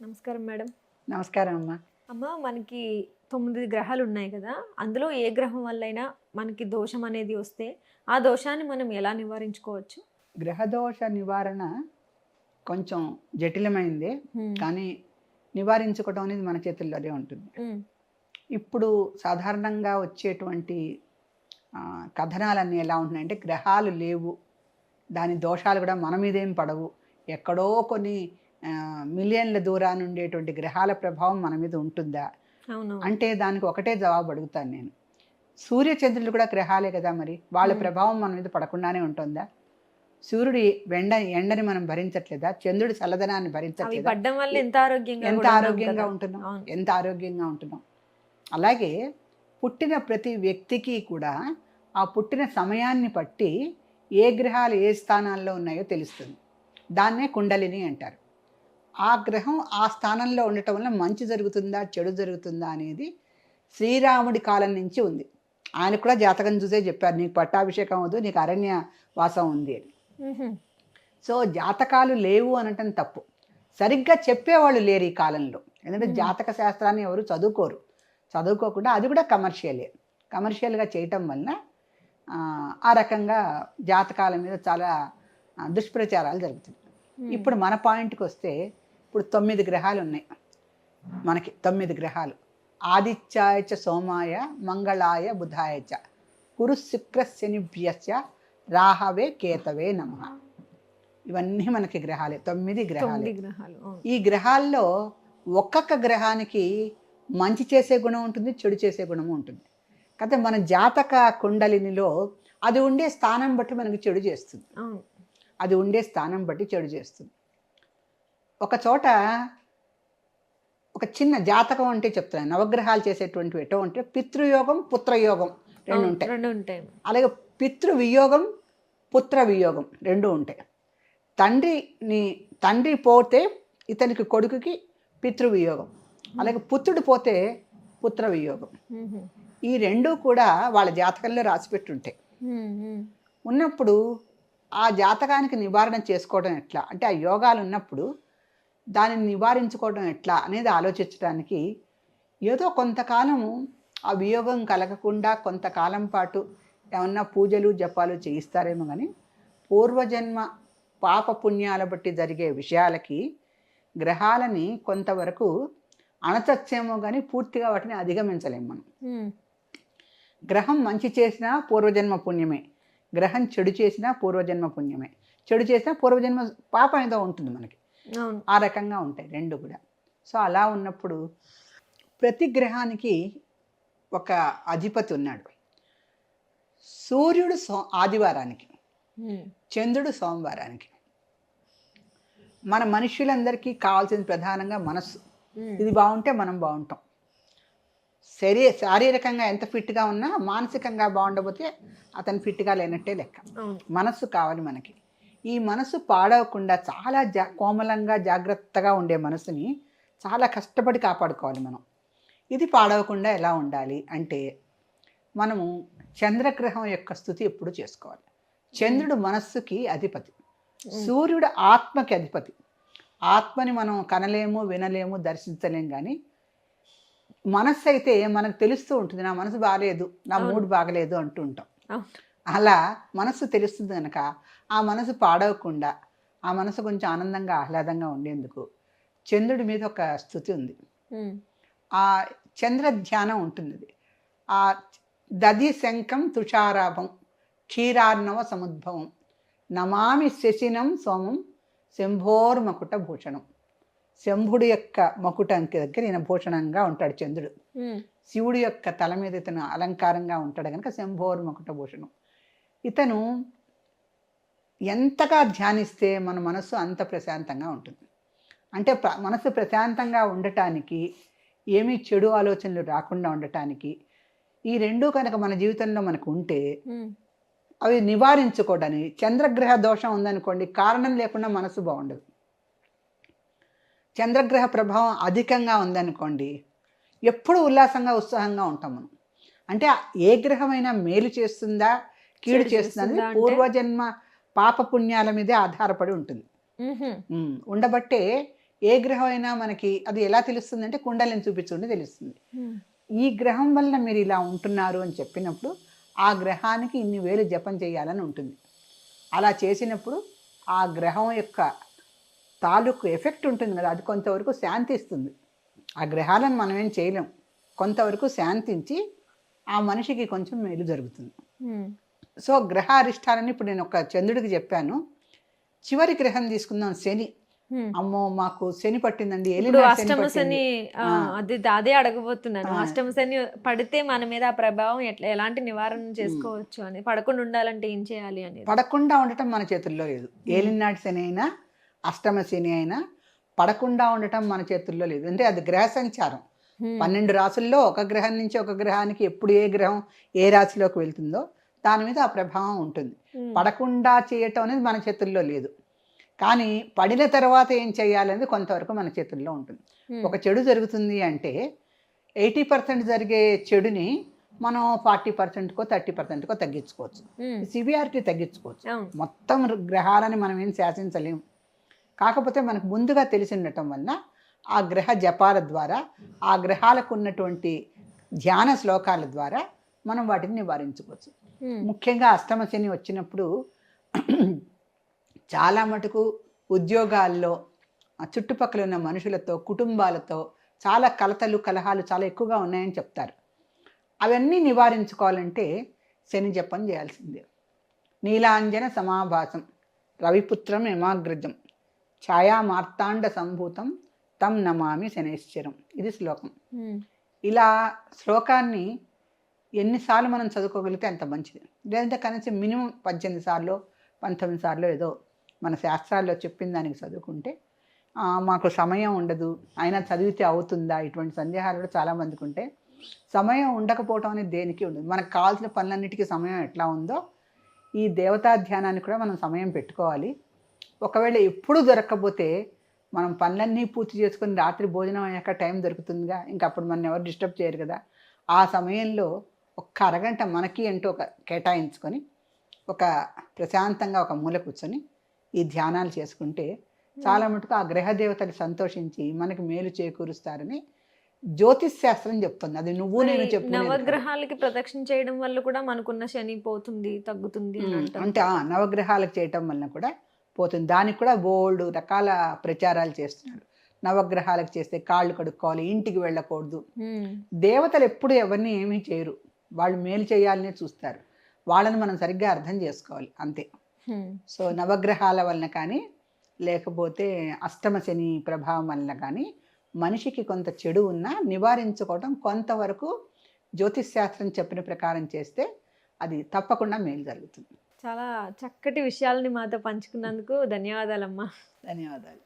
నమస్కారం మేడం. నమస్కారం అమ్మా. అమ్మ మనకి తొమ్మిది గ్రహాలు ఉన్నాయి కదా అందులో ఏ గ్రహం వల్లైనా మనకి దోషం అనేది వస్తే ఆ దోషాన్ని మనం ఎలా నివారించుకోవచ్చు? గ్రహదోష నివారణ కొంచెం జటిలమైందే కానీ నివారించుకోవడం అనేది మన చేతుల్లోనే ఉంటుంది. ఇప్పుడు సాధారణంగా వచ్చేటువంటి కథనాలన్నీ ఎలా ఉంటున్నాయంటే గ్రహాలు లేవు దాని దోషాలు కూడా మన మీదేం పడవు. ఎక్కడో కొన్ని మిలియన్ల దూరాన్ని ఉండేటువంటి గ్రహాల ప్రభావం మన మీద ఉంటుందా? అంటే దానికి ఒకటే జవాబు అడుగుతాను నేను. సూర్య చంద్రులు కూడా గ్రహాలే కదా మరి? వాళ్ళ. ప్రభావం మన మీద పడకుండానే ఉంటుందా? సూర్యుడి వెండ ఎండని మనం భరించట్లేదా? చంద్రుడి చల్లదనాన్ని భరించట్లేదా? ఎంత ఆరోగ్యంగా ఎంత ఆరోగ్యంగా. ఉంటున్నాం. ఎంత ఆరోగ్యంగా ఉంటున్నాం? అలాగే పుట్టిన ప్రతి వ్యక్తికి కూడా ఆ పుట్టిన సమయాన్ని బట్టి ఏ గ్రహాలు ఏ స్థానాల్లో ఉన్నాయో తెలుస్తుంది. దాన్నే కుండలిని అంటారు. ఆ గ్రహం ఆ స్థానంలో ఉండటం వల్ల మంచి జరుగుతుందా చెడు జరుగుతుందా అనేది శ్రీరాముడి కాలం నుంచి ఉంది. ఆయన కూడా జాతకం చూసే చెప్పారు నీకు పట్టాభిషేకం అవదు నీకు అరణ్య వాసం ఉంది అని. సో జాతకాలు లేవు అనటం తప్పు. సరిగ్గా చెప్పేవాళ్ళు లేరు ఈ కాలంలో. ఎందుకంటే. జాతక శాస్త్రాన్ని ఎవరు చదువుకోరు. చదువుకోకుండా అది కూడా కమర్షియలే. కమర్షియల్గా చేయటం వల్ల ఆ, రకంగా జాతకాల మీద చాలా దుష్ప్రచారాలు జరుగుతున్నాయి. ఇప్పుడు మన పాయింట్కి వస్తే ఇప్పుడు తొమ్మిది గ్రహాలు ఉన్నాయి మనకి తొమ్మిది గ్రహాలు. ఆదిత్యాయ చ సోమాయ మంగళాయ బుధాయ చ. కురు శుక్ర శనిభ్యశ్చ రాహవే కేతవే నమ. ఇవన్నీ మనకి గ్రహాలే తొమ్మిది గ్రహాలే. ఈ గ్రహాల్లో ఒక్కొక్క గ్రహానికి మంచి చేసే గుణం ఉంటుంది చెడు చేసే గుణము ఉంటుంది. కాకపోతే మన జాతక కుండలినిలో అది ఉండే స్థానం బట్టి మనకి చెడు చేస్తుంది. అది ఉండే స్థానం బట్టి చెడు చేస్తుంది. ఒక చోట ఒక చిన్న జాతకం అంటే చెప్తున్నాను. నవగ్రహాలు చేసేటువంటి ఎటో అంటే పితృయోగం పుత్రయోగం రెండు ఉంటాయి. రెండు ఉంటాయి. అలాగే పితృ వియోగం పుత్ర వియోగం రెండు ఉంటాయి. తండ్రిని తండ్రి పోతే ఇతనికి కొడుకుకి పితృ వియోగం. అలాగే పుత్రుడు పోతే పుత్ర వియోగం. ఈ రెండు కూడా వాళ్ళ జాతకంలో రాసిపెట్టుంటాయి ఉన్నప్పుడు ఆ జాతకానికి నివారణ చేసుకోవడం ఎట్లా? అంటే ఆ యోగాలు ఉన్నప్పుడు దానిని నివారించుకోవడం ఎట్లా అనేది ఆలోచించడానికి ఏదో కొంతకాలము ఆ వియోగం కలగకుండా కొంతకాలం పాటు ఏమన్నా పూజలు జపాలు చేయిస్తారేమో కానీ పూర్వజన్మ పాప పుణ్యాల బట్టి జరిగే విషయాలకి గ్రహాలని కొంతవరకు అణచచ్చేమో కానీ పూర్తిగా వాటిని అధిగమించలేము మనం. గ్రహం మంచి చేసినా పూర్వజన్మ పుణ్యమే. గ్రహం చెడు చేసినా పూర్వజన్మ పుణ్యమే. చెడు చేసినా పూర్వజన్మ పాపం ఏదో ఉంటుంది మనకి. ఆ రకంగా ఉంటాయి రెండు కూడా. సో అలా ఉన్నప్పుడు ప్రతి గ్రహానికి ఒక అధిపతి ఉన్నాడు. సూర్యుడు సో ఆదివారానికి చంద్రుడు సోమవారానికి. మన మనుషులందరికీ కావాల్సింది ప్రధానంగా మనస్సు. ఇది బాగుంటే మనం బాగుంటాం. శరీ శారీరకంగా ఎంత ఫిట్గా ఉన్నా మానసికంగా బాగుండకపోతే అతను ఫిట్గా లేనట్టే లెక్క. మనస్సు కావాలి మనకి. ఈ మనసు పాడవకుండా చాలా జా కోమలంగా జాగ్రత్తగా ఉండే మనసుని చాలా కష్టపడి కాపాడుకోవాలి మనం. ఇది పాడవకుండా ఎలా ఉండాలి అంటే మనము చంద్రగ్రహం యొక్క స్థుతి ఎప్పుడు చేసుకోవాలి. చంద్రుడు మనస్సుకి అధిపతి. సూర్యుడు ఆత్మకి అధిపతి. ఆత్మని మనం కనలేము వినలేము దర్శించలేం కానీ మనస్సు అయితే మనకు తెలుస్తూ ఉంటుంది నా మనసు బాగాలేదు నా. మూడ్ బాగలేదు అంటూ ఉంటాం. అలా మనసు తెలుస్తుంది కనుక ఆ మనసు పాడవకుండా ఆ మనసు కొంచెం ఆనందంగా ఆహ్లాదంగా ఉండేందుకు చంద్రుడి మీద ఒక స్థుతి ఉంది. ఆ చంద్ర ధ్యానం ఉంటుంది. ఆ దది శంఖం తుషారాభం క్షీరార్ణవ సముద్భవం నమామి శశినం సోమం శంభోర్మకుట భూషణం. శంభుడి యొక్క మకుటం దగ్గర ఈయన భూషణంగా ఉంటాడు చంద్రుడు. శివుడి యొక్క తల మీద ఇతను అలంకారంగా ఉంటాడు కనుక శంభోర్మకుట భూషణం. ఇతను ఎంతగా ధ్యానిస్తే మన మనసు అంత ప్రశాంతంగా ఉంటుంది. అంటే ప్ర- మనసు ప్రశాంతంగా ఉండటానికి ఏమీ చెడు ఆలోచనలు రాకుండా ఉండటానికి ఈ రెండు కనుక మన జీవితంలో మనకు ఉంటే అవి నివారించుకోవడానికి చంద్రగ్రహ దోషం ఉందనుకోండి కారణం లేకుండా మనసు బాగుండదు. చంద్రగ్రహ ప్రభావం అధికంగా ఉందనుకోండి ఎప్పుడు ఉల్లాసంగా ఉత్సాహంగా ఉంటాం మనం. అంటే ఏ గ్రహమైనా మేలు చేస్తుందా కీడు చేస్తుందా? పూర్వజన్మ పాప పుణ్యాల మీదే ఆధారపడి ఉంటుంది. ఉండబట్టే ఏ గ్రహం అయినా మనకి అది ఎలా తెలుస్తుంది అంటే కుండలిని చూపించుకుంటే తెలుస్తుంది. ఈ గ్రహం వలన మీరు ఇలా ఉంటున్నారు అని చెప్పినప్పుడు ఆ గ్రహానికి ఇన్ని వేలు జపం చేయాలని ఉంటుంది. అలా చేసినప్పుడు ఆ గ్రహం యొక్క తాలూకు ఎఫెక్ట్ ఉంటుంది కదా అది కొంతవరకు శాంతిస్తుంది ఆ గ్రహాలను మనం ఏం చేయలేం. కొంతవరకు శాంతించి ఆ మనిషికి కొంచెం మేలు జరుగుతుంది. సో గ్రహ అరిష్టాలని ఇప్పుడు నేను ఒక చంద్రుడికి చెప్పాను. చివరి గ్రహం తీసుకుందాం శని. అమ్మో మాకు శని పట్టిందండి. అష్టమ. శని. అది అదే అడగబోతున్నాను. అష్టమ శని పడితే మన మీద ఆ ప్రభావం ఎట్లా ఎలాంటి నివారణ చేసుకోవచ్చు అని పడకుండా ఉండాలంటే ఏం చేయాలి అనేది? పడకుండా ఉండటం మన చేతుల్లో లేదు. ఏలినాటి శని అయినా అష్టమ శని అయినా పడకుండా ఉండటం మన చేతుల్లో లేదు. అంటే అది గ్రహ సంచారం. పన్నెండు రాసుల్లో ఒక గ్రహం నుంచి ఒక గ్రహానికి ఎప్పుడు ఏ గ్రహం ఏ రాశిలోకి వెళ్తుందో దాని మీద ఆ ప్రభావం ఉంటుంది. పడకుండా చేయటం అనేది మన చేతుల్లో లేదు. కానీ పడిన తర్వాత ఏం చేయాలనేది కొంతవరకు మన చేతుల్లో ఉంటుంది. ఒక చెడు జరుగుతుంది అంటే ఎయిటీ పర్సెంట్ జరిగే చెడుని మనం ఫార్టీ పర్సెంట్కో థర్టీ పర్సెంట్కో తగ్గించుకోవచ్చు. ఉమ్, సివియారిటీ తగ్గించుకోవచ్చు. మొత్తం గ్రహాలని మనం ఏం శాసించలేం. కాకపోతే మనకు ముందుగా తెలిసి ఉండటం వల్ల ఆ గ్రహ జపాల ద్వారా ఆ గ్రహాలకు ఉన్నటువంటి ధ్యాన శ్లోకాల ద్వారా మనం వాటిని నివారించుకోవచ్చు ముఖ్యంగా అష్టమ శని వచ్చినప్పుడు చాలా మటుకు ఉద్యోగాల్లో చుట్టుపక్కల ఉన్న మనుషులతో కుటుంబాలతో చాలా కలతలు కలహాలు చాలా ఎక్కువగా ఉన్నాయని చెప్తారు. అవన్నీ నివారించుకోవాలంటే శని జపం చేయాల్సిందే. నీలాంజన సమాభాసం రవిపుత్రం యమాగ్రజం ఛాయా మార్తాండ సంభూతం తం నమామి శనేశ్వరం. ఇది శ్లోకం. ఇలా శ్లోకాన్ని ఎన్నిసార్లు మనం చదువుకోగలిగితే అంత మంచిది. లేదంటే కనీసం మినిమం పద్దెనిమిది సార్లు పంతొమ్మిది సార్లు ఏదో మన శాస్త్రాల్లో చెప్పిన దానికి చదువుకుంటే మాకు సమయం ఉండదు. అయినా చదివితే అవుతుందా? ఇటువంటి సందేహాలు కూడా చాలామందికి ఉంటే సమయం ఉండకపోవటం అనేది దేనికి ఉండదు. మనకు కావాల్సిన పనులన్నిటికీ సమయం ఎట్లా ఉందో ఈ దేవతా ధ్యానానికి కూడా మనం సమయం పెట్టుకోవాలి. ఒకవేళ ఎప్పుడు దొరకకపోతే మనం పనులన్నీ పూర్తి చేసుకుని రాత్రి భోజనం అయ్యాక టైం దొరుకుతుందిగా. ఇంకా అప్పుడు మనం ఎవరు డిస్టర్బ్ చేయరు కదా. ఆ సమయంలో ఒక్క అరగంట మనకి అంటూ ఒక కేటాయించుకొని ఒక ప్రశాంతంగా ఒక మూల కూర్చొని ఈ ధ్యానాలు చేసుకుంటే చాలా మటుకు ఆ గ్రహ దేవతలు సంతోషించి మనకి మేలు చేకూరుస్తారని జ్యోతిష్ శాస్త్రం చెప్తుంది. అది నువ్వు నేను చెప్పు నవగ్రహాలకి ప్రదక్షిణ చేయడం వల్ల కూడా మనకున్న శని పోతుంది తగ్గుతుంది. అంటే ఆ నవగ్రహాలకు చేయటం వలన కూడా పోతుంది. దానికి కూడా బోల్డ్ రకాల ప్రచారాలు చేస్తున్నారు. నవగ్రహాలకు చేస్తే కాళ్ళు కడుక్కోవాలి ఇంటికి వెళ్ళకూడదు. దేవతలు ఎప్పుడు ఎవరిని ఏమీ చేయరు. వాళ్ళు మేలు చేయాలనే చూస్తారు. వాళ్ళని మనం సరిగ్గా అర్థం చేసుకోవాలి అంతే. సో నవగ్రహాల వలన కానీ లేకపోతే అష్టమ శని ప్రభావం వలన కానీ మనిషికి కొంత చెడు ఉన్నా నివారించుకోవడం కొంతవరకు జ్యోతిష్ శాస్త్రం చెప్పిన ప్రకారం చేస్తే అది తప్పకుండా మేలు జరుగుతుంది. చాలా చక్కటి విషయాలని మాతో పంచుకున్నందుకు ధన్యవాదాలమ్మా. ధన్యవాదాలు.